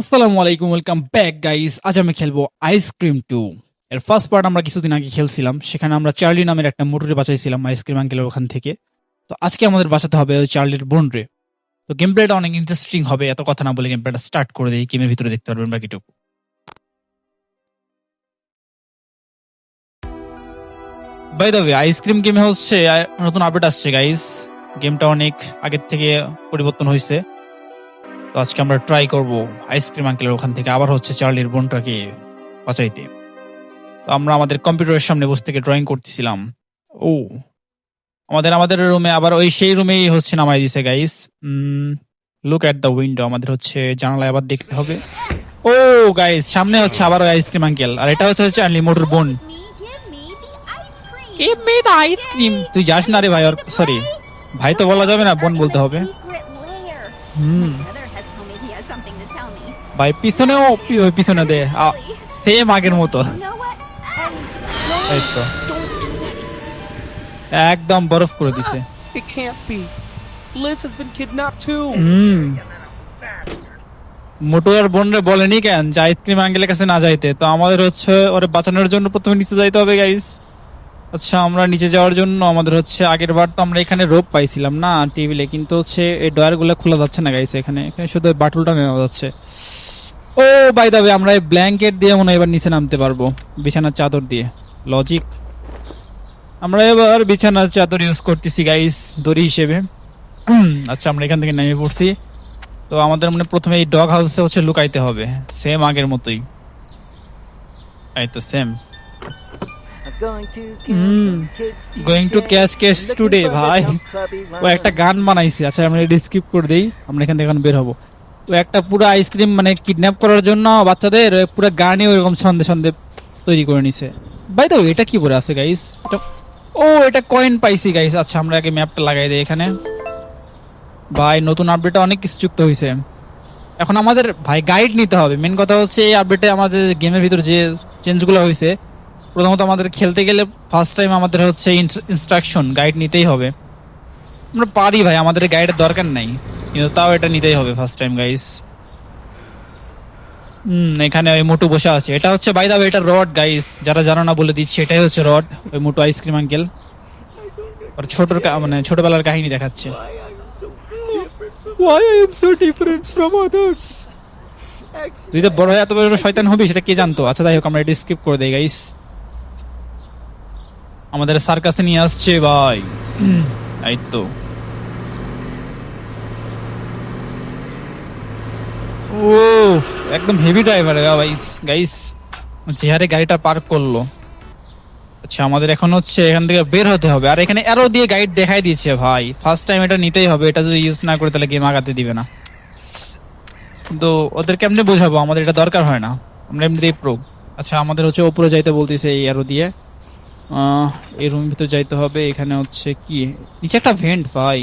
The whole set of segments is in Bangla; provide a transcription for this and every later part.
আসসালামু আলাইকুম ওয়েলকাম ব্যাক গাইস আজ আমি খেলব আইসক্রিম টু এর ফার্স্ট পার্ট আমরা কিছুদিন আগে খেলছিলাম, সেখানে আমরা চার্লি নামের একটা মোটরে বাঁচাইছিলাম আইসক্রিম আঙ্কেলের ওখান থেকে। তো আজকে আমাদের বাঁচাতে হবে ওই চার্লির বোন তো গেম প্লেটা অনেক ইন্টারেস্টিং হবে, এত কথা না বলে গেম প্লেটা স্টার্ট করে দিই গেমের ভিতরে দেখতে পারবেন বাকিটুকু। বাই দ্য ওয়ে আইসক্রিম গেমে হচ্ছে নতুন আপডেট আসছে গাইস গেমটা অনেক আগের থেকে পরিবর্তন হয়েছে তো আজকে আমরা ট্রাই করব আইসক্রিম আঙ্কেলের ওখান থেকে। আবার হচ্ছে চার্লির বোনটাকে বাঁচাইতে। তো আমরা আমাদের কম্পিউটারের সামনে বসে থেকে ড্রয়িং করতেছিলাম। ও আমাদের আমাদের রুমে আবার ওই সেই রুমেই হচ্ছে নামাই দিছে guys look at the window আমাদের হচ্ছে জানালায় আবার দেখতে হবে। ও গাইস সামনে হচ্ছে আবার ওই আইসক্রিম আঙ্কেল আর এটা হচ্ছে চার্লি মোটর বোন। The ice cream. Ice cream তুই যাস না রে ভাই সরি ভাই তো বলা যাবে না বোন বলতে হবে। হুম। ভাই পিছনেও পিছনে দে। সেম আগের মতো। এই তো. একদম বরফ করে দিছে। It can't be. Liz has been kidnapped too. হুম। মোটু আর বোনরে বলেনি কেন যে আইসক্রিম আঙ্কেলের কাছে না যাইতে? তো আমাদের হচ্ছে ওরে বাঁচানোর জন্য প্রথমে নিচে যাইতে হবে গাইস আচ্ছা আমরা নিচে যাওয়ার জন্য আমাদের হচ্ছে আগের বার তো আমরা এখানে রোপ পাইছিলাম না টেবিলে কিন্তু হচ্ছে এই ডয়ারগুলো খোলা যাচ্ছে না গাইস এখানে। এখানে শুধু বাটুলটা নেওয়া যাচ্ছে। ও বাই দাবে আমরা এই ব্ল্যাঙ্কেট দিয়ে মনে এবার নিচে নামতে পারব। বিছানার চাদর দিয়ে। লজিক আমরা এবার বিছানার চাদর ইউজ করতেছি গাইস দড়ি হিসেবে। আচ্ছা আমরা এখান থেকে নেমে পড়ছি। তো আমাদের মানে প্রথমে এই ডগ হাউসে হচ্ছে লুকাইতে হবে। সেম আগের মতোই। এই তো same going to cash cash today ভাই। ও, একটা গান বানাইছে। আচ্ছা আমরা স্কিপ করে দেই। আমরা এখান থেকে এখন বের হব। একটা পুরো আইসক্রিম মানে কিডন্যাপ করার জন্য বাচ্চাদের পুরো গানই ওইরকম সন্ধে সন্ধে তৈরি করে নিছে। বাই তো এটা কি পরে আছে গাইস ও, এটা কয়েন পাইছি গাইস আচ্ছা আমরা আগে ম্যাপটা লাগাই দিই এখানে। ভাই, নতুন আপডেটে অনেক কিছু যুক্ত হয়েছে এখন আমাদের, ভাই গাইড নিতে হবে। মেন কথা হচ্ছে এই আপডেটে আমাদের গেমের ভিতর যে চেঞ্জগুলো হয়েছে প্রথমত আমাদের খেলতে গেলে ফার্স্ট টাইম আমাদের হচ্ছে ইনস্ট্রাকশন গাইড নিতেই হবে। আমরা পারি, ভাই, আমাদের গাইডের দরকার নাই। কিন্তু তাও এটা নিতেই হবে ফার্স্ট টাইম গাইস হুম, এখানে ওই মোটু বসে আছে। এটা হচ্ছে বাই দাবে এটা রড গাইস যারা জানো না, বলে দিচ্ছে, এটাই হচ্ছে রড, ওই মোটু আইসক্রিম আঙ্কেল আর ছোট মানে ছোটবেলার কাহিনী দেখাচ্ছে। Why I am so different from others? তুই তো বড় হয়ে এত বড় শয়তান হবি, সেটা কে জানতো? আচ্ছা যাই হোক, আমরা এটা স্কিপ করে দেই গাইস আমাদের সার্কাসে নিয়ে আসছে, ভাই। এই তো। ও একদম হেভি ড্রাইভার গাইস গাইস যে গাড়িটা পার্ক করল। আচ্ছা আমাদের এখন হচ্ছে এখান থেকে বের হতে হবে। আর এখানে অ্যারো দিয়ে গাইড দেখাই দিয়েছে, ভাই। ফার্স্ট টাইম এটা নিতেই হবে। এটা যদি ইউজ না করে, তাহলে গেম আগাতে দিবে না। তো ওদের কেমনে বোঝাবো, আমাদের এটা দরকার হয় না। আমরা এমনিতেই প্রো আচ্ছা আমাদের হচ্ছে উপরে যাইতে বলতেছে এই অ্যারো দিয়ে। এই রুমের ভিতর যাইতে হবে। এখানে হচ্ছে কি? নিচে একটা ভেন্ট ভাই।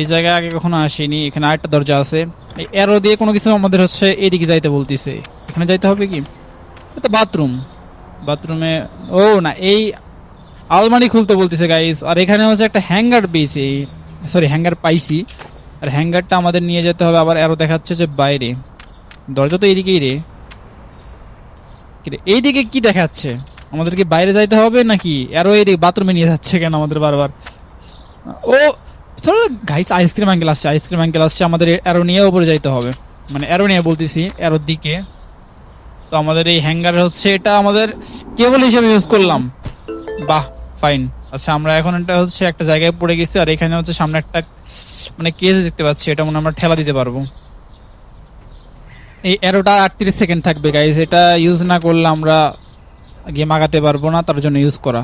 এই জায়গায় আগে কখনো আসেনি, এখানে আরেকটা দরজা আছে। এই অ্যারো দিয়ে কোনো কিছু আমাদের হচ্ছে এদিকে যাইতে বলতেছে। এখানে যাইতে হবে কি? এটা বাথরুম বাথরুমে ও না, এই আলমারি খুলতে বলতেছে গাইস আর এখানে হচ্ছে একটা হ্যাঙ্গার পেয়েছি। সরি হ্যাঙ্গার পাইছি। আর হ্যাঙ্গারটা আমাদের নিয়ে যেতে হবে, আবার আরও দেখাচ্ছে যে বাইরে। দরজা তো এইদিকেই রে। এইদিকে কি দেখাচ্ছে? আমাদেরকে বাইরে যাইতে হবে নাকি? আরও এইদিকে বাথরুমে নিয়ে যাচ্ছে কেন আমাদের বারবার? ও গাইস আইসক্রিম অ্যাঙ্গেল আসছে আইসক্রিম অ্যাঙ্গেল আসছে, আমাদের অ্যারো নিয়ে উপরে যাইতে হবে। মানে অ্যারো নিয়ে বলতেছি অ্যারোর দিকে। তো আমাদের এই হ্যাঙ্গার হচ্ছে, এটা আমাদের কেবল হিসেবে ইউজ করলাম। বাহ ফাইন আচ্ছা আমরা এখন এটা হচ্ছে একটা জায়গায় পড়ে গেছি, আর এখানে হচ্ছে সামনে একটা মানে কেজ দেখতে পাচ্ছি, এটা মনে আমরা ঠেলা দিতে পারব। এই অ্যারোটা আটত্রিশ সেকেন্ড থাকবে গাইজ এটা ইউজ না করলে আমরা গেম আগাতে পারব না, তার জন্য ইউজ করা।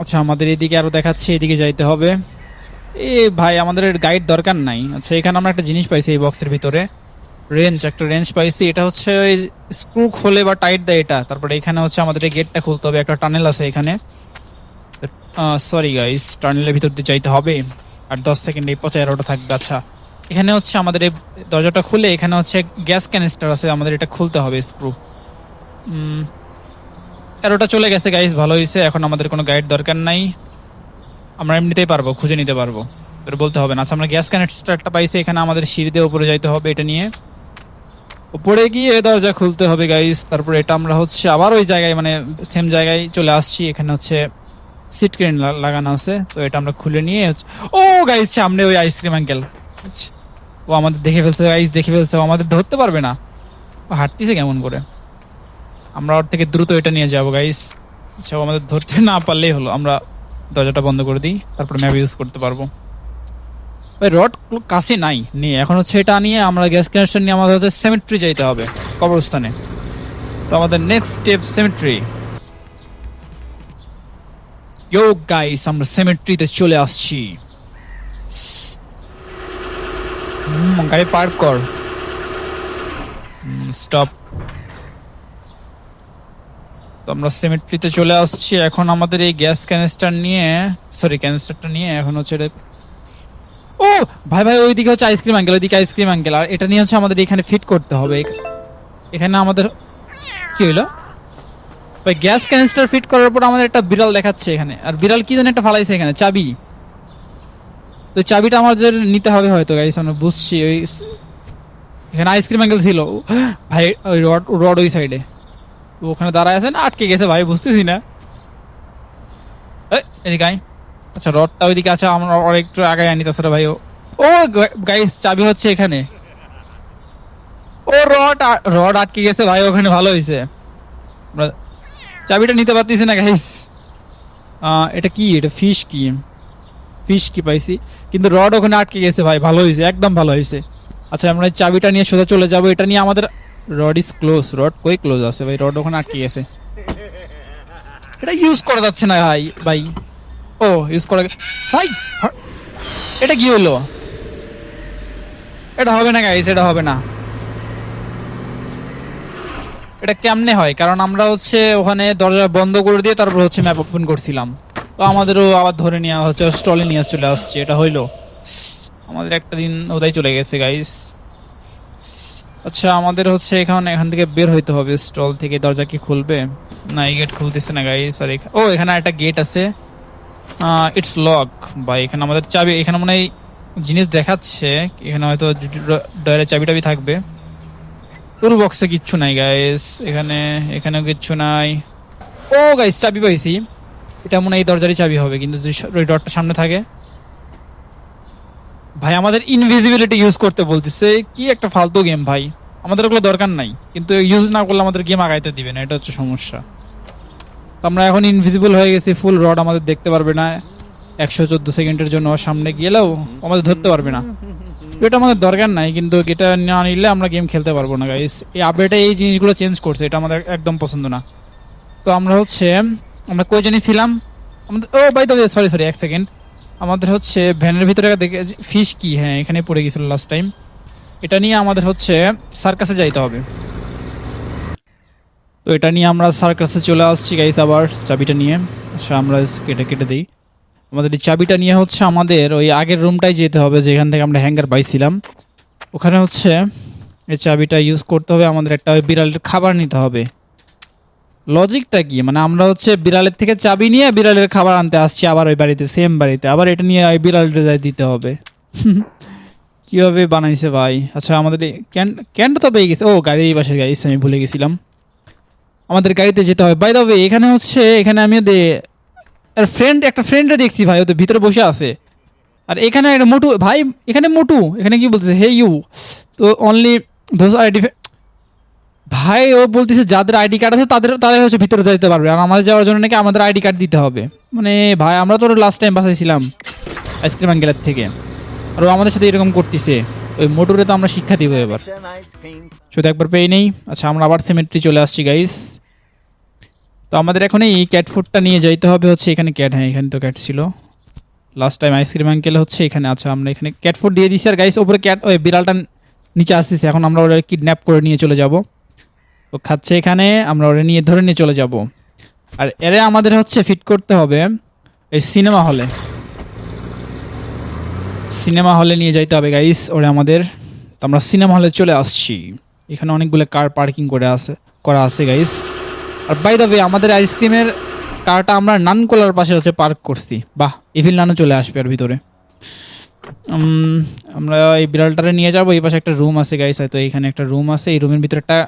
আচ্ছা আমাদের এদিকে আরও দেখাচ্ছে, এদিকে যাইতে হবে। এ ভাই, আমাদের গাইড দরকার নাই। আচ্ছা এখানে আমরা একটা জিনিস পাইছি এই বক্সের ভিতরে। রেঞ্জ একটা রেঞ্জ পাইছি। এটা হচ্ছে ওই স্ক্রু খোলে বা টাইট দেয় এটা। তারপরে এখানে হচ্ছে আমাদের এই গেটটা খুলতে হবে। একটা টানেল আছে এখানে। সরি গাইস টানেলের ভিতর দিয়ে যাইতে হবে। আর দশ সেকেন্ড এই পচা এরোটা থাকবে। আচ্ছা এখানে হচ্ছে আমাদের এই দরজাটা খুলে এখানে হচ্ছে গ্যাস ক্যানিস্টার আছে। আমাদের এটা খুলতে হবে স্ক্রু এরোটা চলে গেছে গাইস ভালো হয়েছে এখন আমাদের কোনো গাইড দরকার নাই। আমরা এমনিতেই পারব, খুঁজে নিতে পারব। এবার বলতে হবে না। আচ্ছা আমরা গ্যাস কানেক্টারটা পাইছি, এখানে আমাদের সিঁড়ি দিয়ে উপরে যাইতে হবে এটা নিয়ে। উপরে গিয়ে দরজা খুলতে হবে গাইস তারপর এটা আমরা হচ্ছে আবার ওই জায়গায় মানে সেম জায়গায় চলে আসছি। এখানে হচ্ছে সিট ক্রেন লাগানো আছে। তো এটা আমরা খুলে নিয়ে ও গাইস সামনে ওই আইসক্রিম আঙ্কেল ও আমাদের দেখে ফেলছে গাইস দেখে ফেলছে। আমাদের ধরতে পারবে না। হাঁটতিছে কেমন করে? আমরা ওর থেকে দ্রুত এটা নিয়ে যাব গাইস আচ্ছা ও আমাদের ধরতে না পারলেই হলো। আমরা দরজাটা বন্ধ করে দিই, তারপর ম্যাপ ইউজ করতে পারব। ভাই রড কাছে নাই নিয়ে এখন হচ্ছে এটা নিয়ে আমরা গ্যাস কানেকশন নিয়ে আমাদের হচ্ছে সেমেট্রি যাইতে হবে কবরস্থানে। তো আমাদের next step cemetery yo guys আমরা সেমেট্রিতে চলে আসছি। গাড়ি পার্ক কর। স্টপ তো আমরা সেমেট্রিতে চলে আসছি। এখন আমাদের এই গ্যাস ক্যানিস্টার নিয়ে সরি ক্যানিস্টারটা নিয়ে, এখন হচ্ছে এটা ও, ভাই ভাই, ওইদিকে হচ্ছে আইসক্রিম আঙ্কেল ওইদিকে আইসক্রিম আঙ্কেল আর এটা নিয়ে হচ্ছে আমাদের এখানে ফিট করতে হবে। এখানে আমাদের কি হইল? ভাই গ্যাস ক্যানিস্টার ফিট করার পর আমাদের একটা বিড়াল দেখাচ্ছে এখানে। আর বিড়াল কি জানি একটা ফালাইছে এখানে, চাবি। তো চাবিটা আমাদের নিতে হবে হয়তো গাইস আমরা বুঝছি। ওই এখানে আইসক্রিম আঙ্কেল ছিল। ভাই, ওই রড রড ওই সাইডে ওখানে দাঁড়ায় আছে না, আটকে গেছে ভাই, বুঝতেছি না। এদিকে আয়। আচ্ছা রডটা ওইদিকে আছে, আমরা আর একটু আগে আনি তাছাড়া ভাই, ও ও গাইস চাবি হচ্ছে এখানে। ও, রড রড আটকে গেছে ভাই, ওখানে ভালো হয়েছে চাবিটা নিতে পারতেছি না গাইস এটা কি? এটা ফিশ কি? ফিশ কি পাইছি? কিন্তু রড ওখানে আটকে গেছে ভাই, ভালো হয়েছে একদম ভালো হয়েছে আচ্ছা আমরা চাবিটা নিয়ে সোজা চলে যাব, এটা নিয়ে আমাদের রড ইজ ক্লোজ রড কই ক্লোজ আছে? ভাই রড ওখানে আটকে গেছে। এটা ইউজ করা যাচ্ছে না ভাই ভাই। ও ইউজ করা ভাই এটা কি হলো? এটা হবে না গাইস এটা হবে না। এটা কেমনে হয়? কারণ আমরা হচ্ছে ওখানে দরজা বন্ধ করে দিয়ে তারপর হচ্ছে ম্যাপ ওপেন করছিলাম। তো আমাদেরও আবার ধরে নেওয়া হচ্ছে স্টলে নিয়ে চলে আসছে, এটা হইল। আমাদের একটা দিন ওদাই চলে গেছে গাইস আচ্ছা আমাদের হচ্ছে এখানে, এখান থেকে বের হইতে হবে। স্টল থেকে দরজা কি খুলবে? না, এই গেট খুলতেছে না গাইস আর এখা- ও, এখানে একটা গেট আছে। ইটস লক বা এখানে আমাদের চাবি, এখানে মনে হয় জিনিস দেখাচ্ছে। এখানে হয়তো ডয়ের চাবি টাবি থাকবে। টুল বক্সে কিচ্ছু নাই গাইস এখানে, এখানেও কিচ্ছু নাই। ও গাইস চাবি পাইছি। এটা মনে হয় এই দরজারই চাবি হবে, কিন্তু যদি ডটটা সামনে থাকে। ভাই, আমাদের ইনভিজিবিলিটি ইউজ করতে বলতেছে, কি একটা ফালতু গেম ভাই? আমাদের ওগুলো দরকার নাই, কিন্তু ইউজ না করলে আমাদের গেম আগাইতে দিবে না, এটা হচ্ছে সমস্যা। আমরা এখন ইনভিজিবল হয়ে গেছি ফুল রড আমাদের দেখতে পারবে না, একশো চোদ্দ সেকেন্ডের জন্য সামনে গেলেও আমাদের ধরতে পারবে না। এটা আমাদের দরকার নাই, কিন্তু এটা না নিলে আমরা গেম খেলতে পারব না গাইস এই আপডেটে এই জিনিসগুলো চেঞ্জ করছে, এটা আমাদের একদম পছন্দ না। তো আমরা হচ্ছে, আমরা কই জানি ছিলাম? আমাদের ও বাই দ্য সরি সরি এক সেকেন্ড আমাদের হচ্ছে ভ্যানের ভিতরে দেখে ফিশ কি? হ্যাঁ এখানে পড়ে গেছিল লাস্ট টাইম এটা নিয়ে আমাদের হচ্ছে সার্কাসে যাইতে হবে। তো এটা নিয়ে আমরা সার্কাসে চলে আসছি গাইস আবার চাবিটা নিয়ে। আচ্ছা আমরা কেটে কেটে দিই। আমাদের এই চাবিটা নিয়ে হচ্ছে আমাদের ওই আগের রুমটাই যেতে হবে, যেখান থেকে আমরা হ্যাঙ্গার পাইছিলাম। ওখানে হচ্ছে এই চাবিটা ইউজ করতে হবে, আমাদের একটা ওই বিড়ালের খাবার নিতে হবে। লজিকটা কি? মানে আমরা হচ্ছে বিড়ালের থেকে চাবি নিয়ে বিড়ালের খাবার আনতে আসছি আবার ওই বাড়িতে সেম বাড়িতে। আবার এটা নিয়ে ওই বিড়ালটা যাই দিতে হবে। কীভাবে বানাইছে ভাই? আচ্ছা আমাদের ক্যান, ক্যানটা তো পেয়ে গেছে। ও, গাড়ি এই পাশে গাইছে আমি ভুলে গেছিলাম। আমাদের গাড়িতে যেতে হবে। বাই দ্য এখানে হচ্ছে, এখানে আমি ওদের, আর ফ্রেন্ড একটা ফ্রেন্ডে দেখছি ভাই, ওদের ভিতরে বসে আছে। আর এখানে একটা মোটু, ভাই, এখানে মোটু, এখানে কি বলতেছে? হে ইউ তো অনলি দোজ আইডি ভাই, ও বলতেছে যাদের আইডি কার্ড আছে তাদের তাদের হচ্ছে ভিতরে যেতে পারবে। আর আমাদের যাওয়ার জন্য নাকি আমাদের আইডি কার্ড দিতে হবে। মানে ভাই, আমরা তো লাস্ট টাইম বাসাইছিলাম আইসক্রিম আঙ্গেলের থেকে। আর ও আমাদের সাথে এরকম করতেছে। ওই মোটরে তো আমরা শিক্ষা দিব এবার। শুধু একবার পেয়ে নেই। আচ্ছা আমরা আবার সিমেট্রি চলে আসছি গাইস তো আমাদের এখন এই ক্যাট ফুডটা নিয়ে যাইতে হবে হচ্ছে এখানে ক্যাট হ্যাঁ এখানে তো ক্যাট ছিল। লাস্ট টাইম আইসক্রিম আঙ্কেল হচ্ছে এখানে। আচ্ছা আমরা এখানে ক্যাট ফুড দিয়ে দিচ্ছি আর গাইস ওপরে ক্যাট ওই বিড়ালটা নিচে আসতেছে। এখন আমরা ওরা কিডন্যাপ করে নিয়ে চলে যাব। ও খাচ্ছে এখানে, আমরা ওরে নিয়ে ধরে নিয়ে চলে যাব। আর এরে আমাদের হচ্ছে ফিট করতে হবে এই সিনেমা হলে সিনেমা হলে নিয়ে যাইতে হবে গাইস ওরে আমাদের। তো আমরা সিনেমা হলে চলে আসছি। এখানে অনেকগুলো কার পার্কিং করে আছে, করা আছে গাইস আর বাই দ্য ওয়ে আমাদের আইসক্রিমের কারটা আমরা নানকোলার পাশে হচ্ছে পার্ক করছি। বাহ ইভিল নানও চলে আসবে আর ভিতরে। আমরা এই বিড়ালটারে নিয়ে যাব, এই পাশে একটা রুম আছে গাইস হয়তো এইখানে একটা রুম আছে, এই রুমের ভিতরে একটা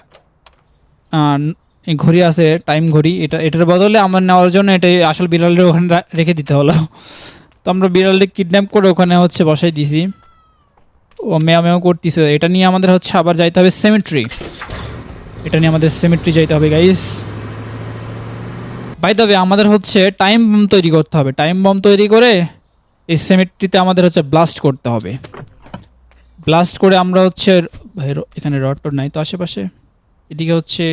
ঘড়ি আছে টাইম ঘড়ি, এটা, এটার বদলে আমার নেওয়ার জন্য এটা আসল বিড়ালের ওখানে রেখে দিতে হলো। তো আমরা বিড়ালটি কিডন্যাপ করে ওখানে হচ্ছে বসাই দিছি। ও মেয়া মেয়া করতেছে। এটা নিয়ে আমাদের হচ্ছে আবার যাইতে হবে সেমেট্রি এটা নিয়ে আমাদের সেমেট্রি যাইতে হবে গাইস বাই তবে আমাদের হচ্ছে টাইম বম তৈরি করতে হবে। টাইম বম তৈরি করে এই সেমেট্রিতে আমাদের হচ্ছে ব্লাস্ট করতে হবে। ব্লাস্ট করে আমরা হচ্ছে এখানে রড টড নাই তো আশেপাশে? এদিকে হচ্ছে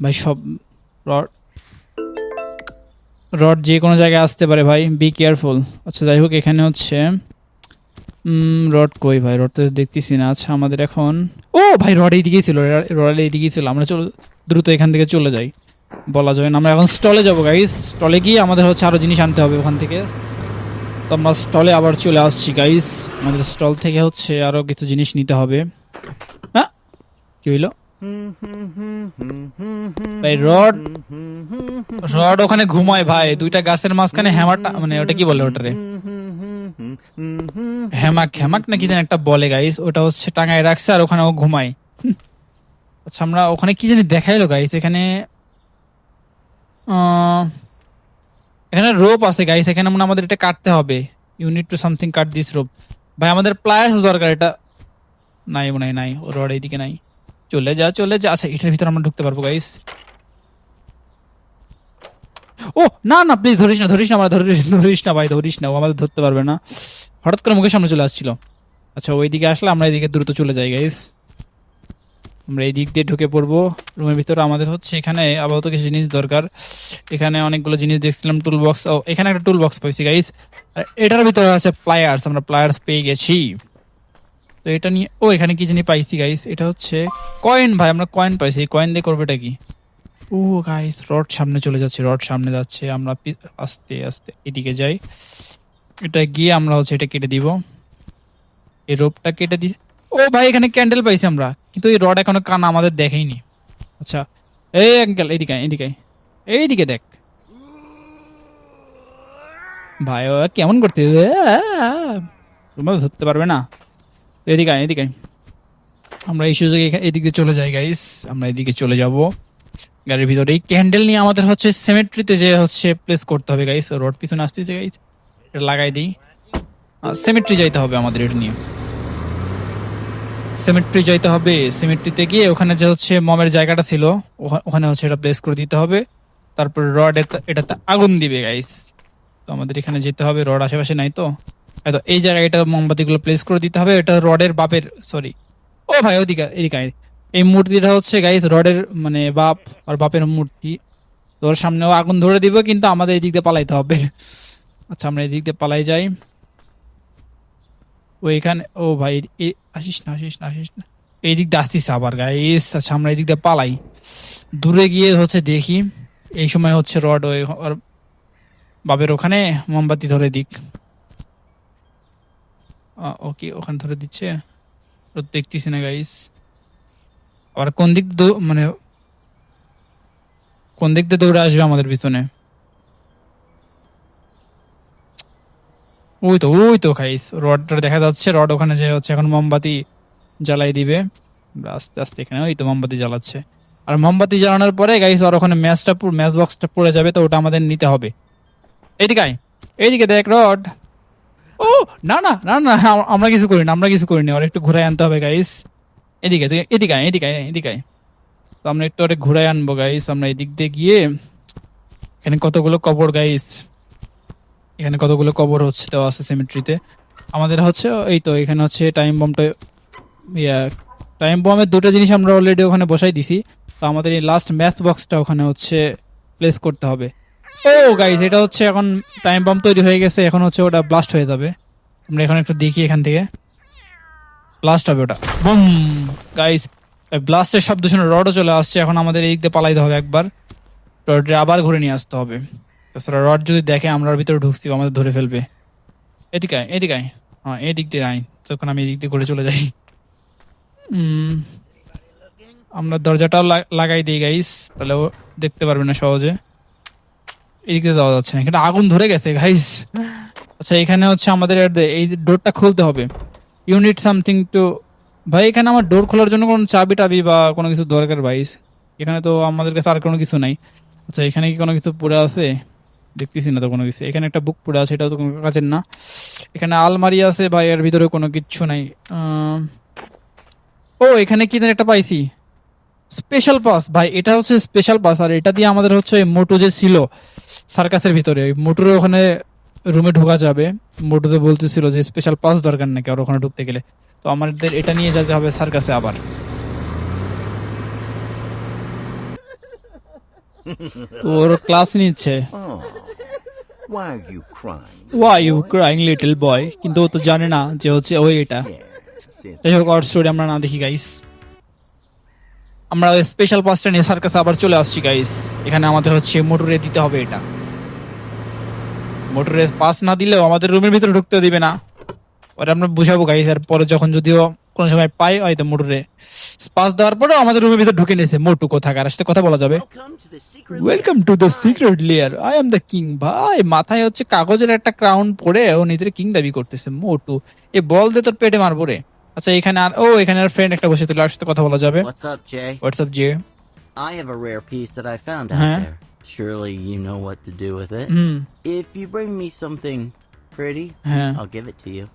ভাই সব রড রড যে কোনো জায়গায় আসতে পারে ভাই বি কেয়ারফুল আচ্ছা যাই হোক, এখানে হচ্ছে রড কই ভাই? রড তো দেখতেছি না। আচ্ছা আমাদের এখন, ও ভাই, রড এইদিকেই ছিল, রড এইদিকেই ছিল। আমরা চলো, দ্রুত এখান থেকে চলে যাই। বলা যায় না, আমরা এখন স্টলে যাব গাইস স্টলে গিয়ে আমাদের হচ্ছে আরও জিনিস আনতে হবে ওখান থেকে। তো আমরা স্টলে আবার চলে আসছি গাইস আমাদের স্টল থেকে হচ্ছে আরও কিছু জিনিস নিতে হবে। কি হইল? ভাই, রড রড ওখানে ঘুমায় ভাই। দুইটা গাছের মাঝখানে হ্যামারটা মানে ওটা কি বলে ওটারে? হ্যামাক হ্যামাক নাকি যেন একটা বলে গাইস ওটা হচ্ছে টাঙায় রাখছে আর ওখানে ও ঘুমায়। আচ্ছা আমরা ওখানে কি জানি দেখাইলো গাইস এখানে এখানে রোপ আছে গাইস এখানে মনে আমাদের এটা কাটতে হবে। You need to something cut this rope ভাই, আমাদের প্লায়ার্স দরকার। এটা নাই মনে হয়, নাই। রড এইদিকে নাই। চলে যা চলে যা। আচ্ছা এটার ভিতরে আমরা ঢুকতে পারব গাইস ও, না না প্লিজ ধরিস না ধরিস না আমার ধরিস ধরিস না, ভাই, ধরিস না, ও আমাদের ধরতে পারবে না। হঠাৎ করে মুখের সামনে চলে আসছিল। আচ্ছা ওই দিকে আসলে আমরা এদিকে দ্রুত চলে যাই গাইস আমরা এই দিক দিয়ে ঢুকে পড়ব। রুমের ভিতরে আমাদের হচ্ছে এখানে আপাতত কিছু জিনিস দরকার। এখানে অনেকগুলো জিনিস দেখছিলাম টুল বক্স ও, এখানে একটা টুল বক্স পাইছি গাইস এটার ভিতরে আছে প্লায়ার্স আমরা প্লায়ার্স পেয়ে গেছি। তো এটা নিয়ে ও, এখানে কি জানি পাইছি গাইস এটা হচ্ছে কয়েন ভাই, আমরা কয়েন পাইছি। কয়েন দিয়ে করব এটা কি? ও গাইস রড সামনে চলে যাচ্ছে রড সামনে যাচ্ছে। আমরা আস্তে আস্তে এদিকে যাই। এটা গিয়ে আমরা হচ্ছে এটা কেটে দিব। এই রোপটা কেটে দি ও, ভাই, এখানে ক্যান্ডেল পাইছি আমরা। কিন্তু এই রড এখনও কান আমাদের দেখেইনি। আচ্ছা। এই আঙ্কেল এইদিকে এইদিকে এইদিকে দেখ। ভাই, ও, কেমন করতে তোমরা ধরতে পারবে না। এদিকে আয়, এদিকে আমরা এই সুযোগে এদিকে চলে যাই গাইস আমরা এদিকে চলে যাব। গাড়ির ভিতরে এই ক্যান্ডেল নিয়ে আমাদের হচ্ছে সেমেট্রিতে যে হচ্ছে প্লেস করতে হবে গাইস রোড পিছনে আসতেছে গাইস এটা লাগাই দিই। সেমেট্রি যাইতে হবে আমাদের এটা নিয়ে। সেমেট্রি যাইতে হবে। সেমেট্রিতে গিয়ে ওখানে যে হচ্ছে মমের জায়গাটা ছিল ওখা- ওখানে হচ্ছে এটা প্লেস করে দিতে হবে। তারপর রড এটাতে আগুন দিবে গাইস তো আমাদের এখানে যেতে হবে। রড আশেপাশে নাই তো। হয়তো এই জায়গায় এটা মোমবাতিগুলো প্লেস করে দিতে হবে, এটা রডের বাপের সরি ও ভাই, ওদিকে, এদিকে এই মূর্তিটা হচ্ছে গাইস রডের মানে বাপ আর বাপের মূর্তি। তোর সামনেও আগুন ধরে দিব, কিন্তু আমাদের এই দিক দিয়ে পালাইতে হবে। আচ্ছা আমরা এই দিক দিয়ে পালাই যাই। ও এখানে, ও ভাই আসিস না আসিস না আসিস না। এই দিক দিয়ে আসতিস আবার গাইস আচ্ছা আমরা এই দিয়ে পালাই। দূরে গিয়ে হচ্ছে দেখি, এই সময় হচ্ছে রড ওই বাপের ওখানে মোমবাতি ধরে দিক। ওকে ওখানে ধরে দিচ্ছে। ও দেখতেছি না গাইস আবার কোন দিক মানে কোন দিক দিয়ে দৌড়ে আসবে আমাদের পিছনে? ওই তো ওই তো খাইস রডটা দেখা যাচ্ছে, রড ওখানে যে হচ্ছে এখন মোমবাতি জ্বালাই দিবে। আস্তে আস্তে এখানে, ওই তো মোমবাতি জ্বালাচ্ছে। আর মোমবাতি জ্বালানোর পরে গাইস আর ওখানে ম্যাচটা ম্যাচ বক্সটা পড়ে যাবে, তো ওটা আমাদের নিতে হবে। এইদিকে এইদিকে দেখ রড। ও না না না না আম- আমরা কিছু করিনি আমরা কিছু করিনি আর একটু ঘুরাই আনতে হবে গাইস এদিকে তুই এদিকে আয়, এদিকে এদিকে। তো আমরা একটু আরে ঘুরাই আনব গাইস আমরা এদিক দিয়ে গিয়ে এখানে কতগুলো কবর গাইস এখানে কতগুলো কবর হচ্ছে দেওয়া আছে সিমেট্রিতে আমাদের হচ্ছে এই তো এখানে হচ্ছে টাইম বমটা ইয়া টাইম বমের দুটো জিনিস আমরা অলরেডি ওখানে বসাই দিছি। তো আমাদের এই লাস্ট ম্যাথ বক্সটা ওখানে হচ্ছে প্লেস করতে হবে। ও গাইজ এটা হচ্ছে এখন টাইম বম তৈরি হয়ে গেছে এখন হচ্ছে ওটা ব্লাস্ট হয়ে যাবে। আমরা এখন একটু দেখি এখান থেকে। ব্লাস্ট হবে ওটা। বুম গাইস ব্লাস্টের শব্দ শুনে রডও চলে আসছে এখন আমাদের এই দিক পালাইতে হবে একবার। রড আবার ঘুরে নিয়ে আসতে হবে। তাছাড়া রড যদি দেখে আমরা ভিতরে ঢুকছি আমাদের ধরে ফেলবে। এদিকে আয়, এদিকে। হ্যাঁ এই দিক দিয়ে আয়। তখন আমি এদিক দিয়ে ঘুরে চলে যাই। আমরা দরজাটাও লাগাই দিই গাইস তাহলে দেখতে পারবে না সহজে। এদিক যাওয়া যাচ্ছে না। এখানে আগুন ধরে গেছে গাইস আচ্ছা এখানে হচ্ছে আমাদের এই ডোরটা খুলতে হবে। ইউনিট সামথিং টু ভাই, এখানে আমার ডোর খোলার জন্য কোনো চাবি টাবি বা কোনো কিছু দরকার ভাইস এখানে তো আমাদের কাছে আর কোনো কিছু নাই। আচ্ছা এখানে কি কোনো কিছু পড়ে আছে? দেখতেছি না তো কোনো কিছু। এখানে একটা বুক পড়ে আছে, এটাও তো কোনো কাজের না। এখানে আলমারি আছে, ভাই, এর ভিতরে কোনো কিচ্ছু নাই। ও, এখানে কি একটা পাইছি। স্পেশাল পাস ভাই, এটা হচ্ছে স্পেশাল পাস আর এটা দিয়ে আমাদের হচ্ছে মোটু যে ছিল সার্কাসের ভিতরে। ওই মোটুর ওখানে রুমে ঢোকা যাবে। মোটুতে বলতেছিল যে স্পেশাল পাস দরকার নাকি আর ওখানে ঢুকতে গেলে। তো আমাদের এটা নিয়ে যেতে হবে সার্কাসে আবার। তো ওর ক্লাস নিচ্ছে? Why you crying little boy কিন্তু ও তো জানে না যে হচ্ছে ওই এটা। যাই হোক স্টোরি আমরা না দেখি গাইস আমরা স্পেশাল পাসটা নিয়ে সার্কাসে আবার চলে আসছি গাইস এখানে আমাদের হচ্ছে মোটরে দিতে হবে এটা। মোটরে পাস না দিলেও আমাদের রুমের ভিতরে ঢুকতে দিবে না। ওটা আমরা বুঝাবো গাইস আর পরে যখন যদিও কোনো সময় পাই, হয়তো মোটরে পাস দেওয়ার পরেও আমাদের রুমের ভিতরে ঢুকে নিয়েছে। মোটু কোথাকার? সাথে কথা বলা যাবে. Welcome to the secret lair I am the king ভাই, মাথায় হচ্ছে কাগজের একটা ক্রাউন পরে ও নিজের কিং দাবি করতেছে। মোটু, এ বল দে তোর পেটে মারবো রে। আচ্ছা এখানে আর ও এখানে আর ফ্রেন্ড একটা বসে ছিল আর সাথে কথা বলা যাবে What's up, Jay? হোয়াটসঅ্যাপ যে I have a rare piece that I found out Huh? there. Surely you know what to do with it. Hmm If you bring me something pretty, হ্যাঁ I'll give it to you.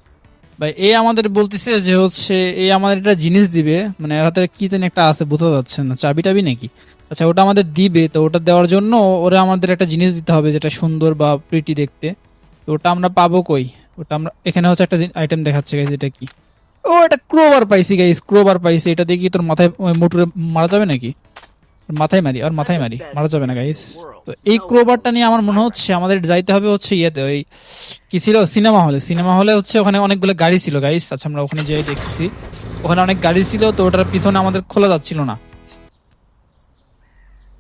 ভাই এ আমাদের বলতেছে যে হচ্ছে এ আমাদের একটা জিনিস দিবে মানে এর হাতে কি যেন একটা আছে বোঝা যাচ্ছে না চাবি টাবি নাকি আচ্ছা ওটা আমাদের দিবে তো ওটা দেওয়ার জন্য ওরা আমাদের একটা জিনিস দিতে হবে যেটা সুন্দর বা প্রিটি দেখতে তো ওটা আমরা পাবো কই ওটা আমরা এখানে হচ্ছে একটা আইটেম দেখাচ্ছে গাইজ এটা কি ও, এটা ক্রোবার পাইছি গাইজ ক্রোবার পাইছি। এটা কি তোর মাথায় মোটরে মারা যাবে নাকি? মাথায় মারি আর মাথায় মারি, মারা যাবে না গাইস তো এই ক্রোবারটা নিয়ে আমার মনে হচ্ছে আমাদের যাইতে হবে হচ্ছে ইয়েতে, ওই কি ছিল? সিনেমা হলে। সিনেমা হলে হচ্ছে ওখানে অনেকগুলো গাড়ি ছিল গাইস আচ্ছা আমরা ওখানে যেয়ে দেখতেছি। ওখানে অনেক গাড়ি ছিল, তো ওটার পিছনে আমাদের খোলা যাচ্ছিল না।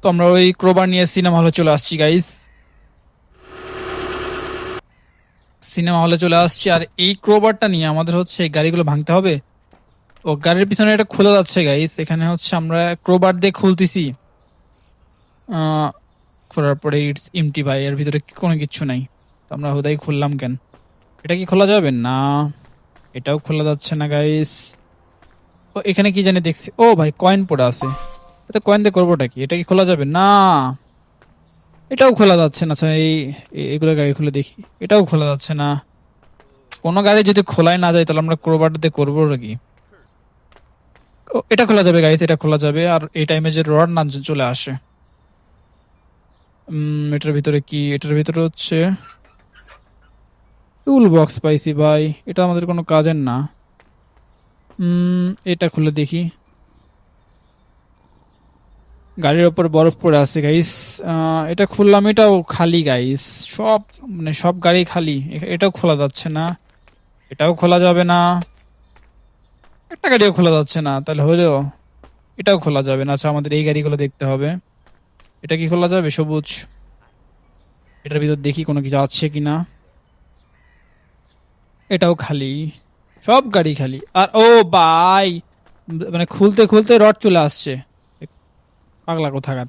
তো আমরা ওই ক্রোবার নিয়ে সিনেমা হলে চলে আসছি গাইস সিনেমা হলে চলে আসছি, আর এই ক্রোবারটা নিয়ে আমাদের হচ্ছে গাড়িগুলো ভাঙতে হবে। ও গাড়ির পিছনে এটা খোলা যাচ্ছে গাইস এখানে হচ্ছে আমরা ক্রোবার দিয়ে খুলতেছি। খোলার পরে ইটস ইমটি ভাই, এর ভিতরে কোনো কিছু নাই। তো আমরা হুদাই খুললাম কেন? এটা কি খোলা যাবে? না, এটাও খোলা যাচ্ছে না গাইস ও, এখানে কি জানি দেখছি। ও ভাই কয়েন পড়ে আছে। এটা কয়েন দিয়ে করবোটা কি? এটা কি খোলা যাবে? না। এটাও খোলা যাচ্ছে না আচ্ছা এই এগুলো গাড়ি খুলে দেখি। এটাও খোলা যাচ্ছে না। কোনো গাড়ি যদি খোলাই না যায়, তাহলে আমরা ক্রোবার দিয়ে করব কি? এটা খোলা যাবে গাইস এটা খোলা যাবে। আর এই টাইমে যে রড না চলে আসে। এটার ভিতরে কি? এটার ভিতরে হচ্ছে টুল বক্স পাইছি ভাই। এটা আমাদের কোনো কাজের না। এটা খুলে দেখি। গাড়ির ওপর বরফ পড়ে আছে গাইস এটা খুললাম, এটাও খালি গাইস সব মানে সব গাড়ি খালি। এটাও খোলা যাচ্ছে না। এটাও খোলা যাবে না। একটা গাড়িও খোলা যাচ্ছে না, তাহলে হলেও এটাও খোলা যাবে না। আচ্ছা আমাদের এই গাড়িগুলো দেখতে হবে। এটা কি খোলা যাবে, সবুজ? এটার ভিতর দেখি কোনো কিছু আছে কি না এটাও খালি। সব গাড়ি খালি। আর, ও, বাই! মানে খুলতে খুলতে রড চলে আসছে। পাগলা কোথাকার।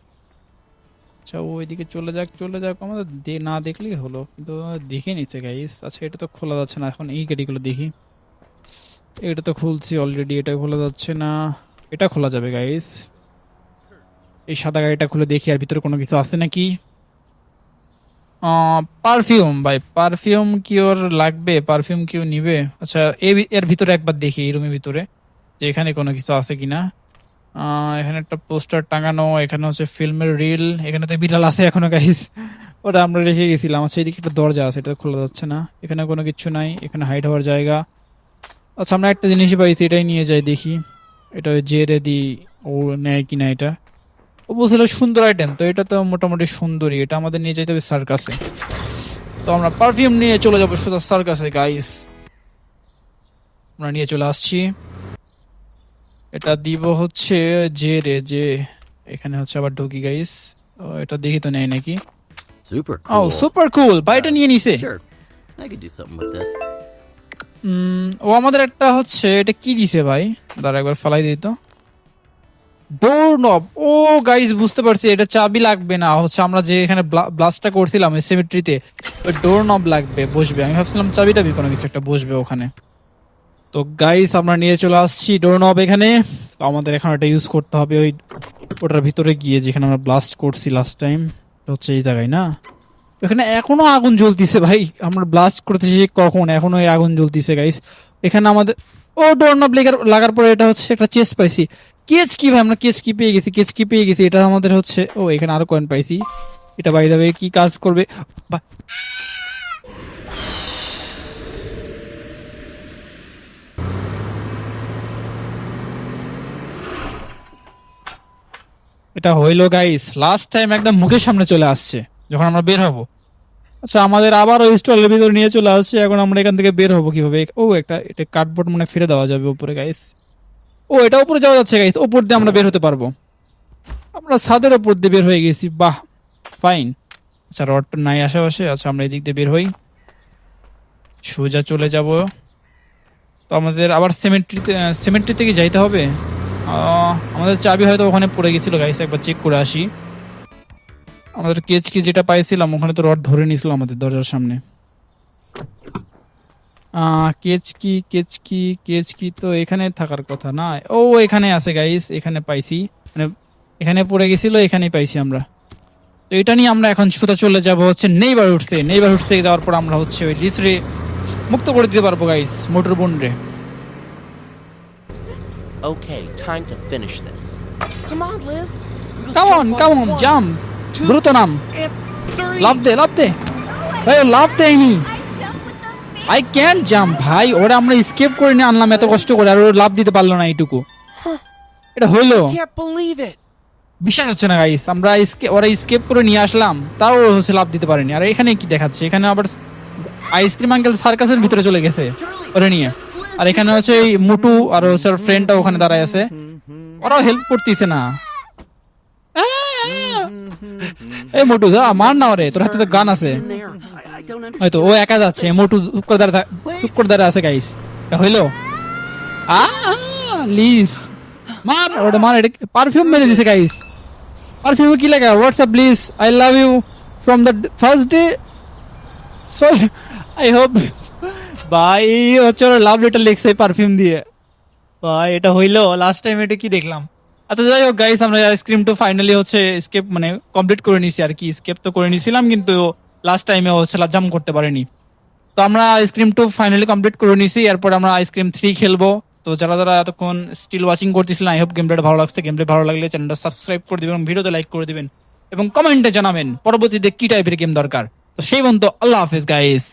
আচ্ছা ওইদিকে চলে যাক চলে যাক। আমাদের না দেখলেই হলো, কিন্তু দেখে নিচ্ছে গাইস আচ্ছা এটা তো খোলা যাচ্ছে না, এখন এই গাড়িগুলো দেখি। এটা তো খুলছি অলরেডি এটা খোলা যাচ্ছে না। এটা খোলা যাবে গাইস এই সাদা গাড়িটা খুলে দেখি, আর ভিতরে কোনো কিছু আছে নাকি? পারফিউম ভাই। পারফিউম কি ওর লাগবে পারফিউম কেউ নিবে। আচ্ছা এর ভিতরে একবার দেখি, এই রুমের ভিতরে, যে এখানে কোনো কিছু আছে কিনা। এখানে একটা পোস্টার টাঙানো, এখানে হচ্ছে ফিল্মের রিল এখানে তো বিড়াল আছে এখনও গাইস ওটা আমরা রেখে গেছিলাম। আচ্ছা এদিকে একটা দরজা আছে, এটা খোলা যাচ্ছে না। এখানে কোনো কিছু নাই, এখানে হাইট হওয়ার জায়গা। আচ্ছা আমরা একটা জিনিসই পাইছি, এটাই নিয়ে যাই দেখি। এটা ওই জেরে দি ও নেয় কি না এটা। ও বলছিল সুন্দর আইটেম তো এটা তো মোটামুটি সুন্দরই। এটা আমাদের নিয়ে যেতে হবে সার্কাসে তো আমরা পারফিউম নিয়ে চলে যাব সোজা সার্কাসে গাইস আমরা নিয়ে চলে আসছি। এটা দিব হচ্ছে যে রে যে এখানে হচ্ছে আবার ঢুকি গাইস এটা দেখি তো নেই নাকি? Super ও. সুপার কুল বাইটা নিয়ে নিছে. ও আমাদের একটা হচ্ছে এটা কি দিছে ভাই? দাঁড়া একবার ফালাই দিই তো। ডোর নব ও গাইস বুঝতে পারছি এটা চাবি লাগবে না। হচ্ছে আমরা যে এখানে ব্লাস্টটা করছিলাম সেমিট্রিতে ওই ডোর নব লাগবে বসবে। আমি ভাবছিলাম চাবি টাবি কোনো কিছু একটা বসবে ওখানে। তো গাইস আমরা নিয়ে চলে আসছি ডোর নব এখানে। তো আমাদের এখন এটা ইউজ করতে হবে ওই ওটার ভিতরে গিয়ে যেখানে আমরা ব্লাস্ট করছি লাস্ট টাইম হচ্ছে এই জায়গায়, না? এখানে এখনও আগুন জ্বলতিছে ভাই। আমরা ব্লাস্ট করতেছি কখন? এখনও এই আগুন জ্বলতিছে গাইস এখানে আমাদের ও ডোর নব লাগার পরে এটা হচ্ছে একটা চেস্ট পাইছি। কেচ কি ভাই? আমরা কেচ কি পেয়ে গেছি? কেচ কি পেয়ে গেছি? এটা আমাদের হচ্ছে ও, এখানে আরও কয়েন পাইছি। এটা বাই দাবে কি কাজ করবে? এটা হইল গাইস লাস্ট টাইম একদম মুখের সামনে চলে আসছে, যখন আমরা বের হব। আচ্ছা আমাদের আবার ওই স্টলের ভিতরে নিয়ে চলে আসছে, এখন আমরা এখান থেকে বের হব কীভাবে? ও, একটা, এটা কার্ডবোর্ড মানে ফিরে দেওয়া যাবে উপরে গাইস ও, এটা উপরে যাওয়া যাচ্ছে গাইস উপর দিয়ে আমরা বের হতে পারব। আমরা ছাদের উপর দিয়ে বের হয়ে গেছি, বাহ ফাইন আচ্ছা রড নাই আশেপাশে আচ্ছা আমরা এদিক দিয়ে বের হই। সোজা চলে যাব। তো আমাদের আবার সিমেন্ট্রিতে সিমেন্ট্রি কি যাইতে হবে? আমাদের চাবি হয়তো ওখানে পড়ে গেছিল গাইস একবার চেক করে আসি। আমাদের কেচ কি যেটা পাইছিলাম ওখানে তো রড ধরে নিয়েছিল আমাদের দরজার সামনে। আহ, কেচ কি কেচ কি কেচ তো এখানে থাকার কথা না। ও এখানে আছে গাইস এখানে পাইছি। মানে এখানে পড়ে গেছিল এখানেই পাইছি আমরা। তো এটা নিয়ে আমরা এখন সোজা চলে যাব হচ্ছে নেইবার উঠছে যাওয়ার পর আমরা হচ্ছে ওই লিসরে মুক্ত করে দিতে পারব গাইস মোটর বোন রে Okay, time to finish this. Come on, Liz. We'll come on jump on one, jump two, দ্রুত নাম লাভ দে লাভ দে ভাই লাভ দেয়নি jump আই ক্যান জাম্প ভাই। ওরা আমরা স্কেপ করে নিয়ে আনলাম। এত কষ্ট করে। আর ও লাভ দিতে পারল না এইটুকু। এটা হইল Can't believe it. বিশ্বাস হচ্ছে না গাইস আমরা ওরা স্কেপ করে নিয়ে আসলাম। তাও হচ্ছে লাভ দিতে পারেনি। আর এখানে কি দেখাচ্ছে? এখানে আবার আইসক্রিম আঙ্কেল সার্কাসের ভিতরে চলে গেছে। ওরে নিয়ে। আর এখানে হচ্ছে এই মুটু আর হচ্ছে ওর ফ্রেন্ডটা ওখানে দাঁড়ায় আছে। ওরাও হেল্প করতেছে না। এই মোটু যা মার না ওরে তোর হাতে তো গান আছে. হয়তো ও একা যাচ্ছে মোটু চুপ করে দাঁড়া চুপ করে দাঁড়া আছে গাইস এটা হইল? আ লিস মার ওটা মার এটা পারফিউম মেরে দিছে গাইস পারফিউমে কি লেখা? WhatsApp please I love you from the first day so I hope ভাই হচ্ছে ওরা লাভ লেটার লিখছে পারফিউম দিয়ে। ভাই, এটা হইল লাস্ট টাইম এটা কি দেখলাম? আচ্ছা যাই হোক গাইস আমরা আইসক্রিম তো ফাইনালি হচ্ছে স্কেপ মানে কমপ্লিট করে নিছি আর কি। স্কেপ তো করে নিছিলাম, কিন্তু লাস্ট টাইমে হচ্ছে জাম করতে পারিনি। তো আমরা আইসক্রিম টু ফাইনালি কমপ্লিট করে নিছি, এরপর আমরা আইসক্রিম থ্রি খেলব। তো যারা যারা এতক্ষণ স্টিল ওয়াচিং করতেছিলেন আই হোপ গেমটা ভালো লাগছে। গেমটা ভালো লাগলে চ্যানেলটা সাবস্ক্রাইব করে দিবেন ভিডিওতে লাইক করে দিবেন। এবং কমেন্টে জানাবেন, পরবর্তীতে কি টাইপের গেম দরকার। তো সেই পর্যন্ত আল্লাহ হাফিজ গাইস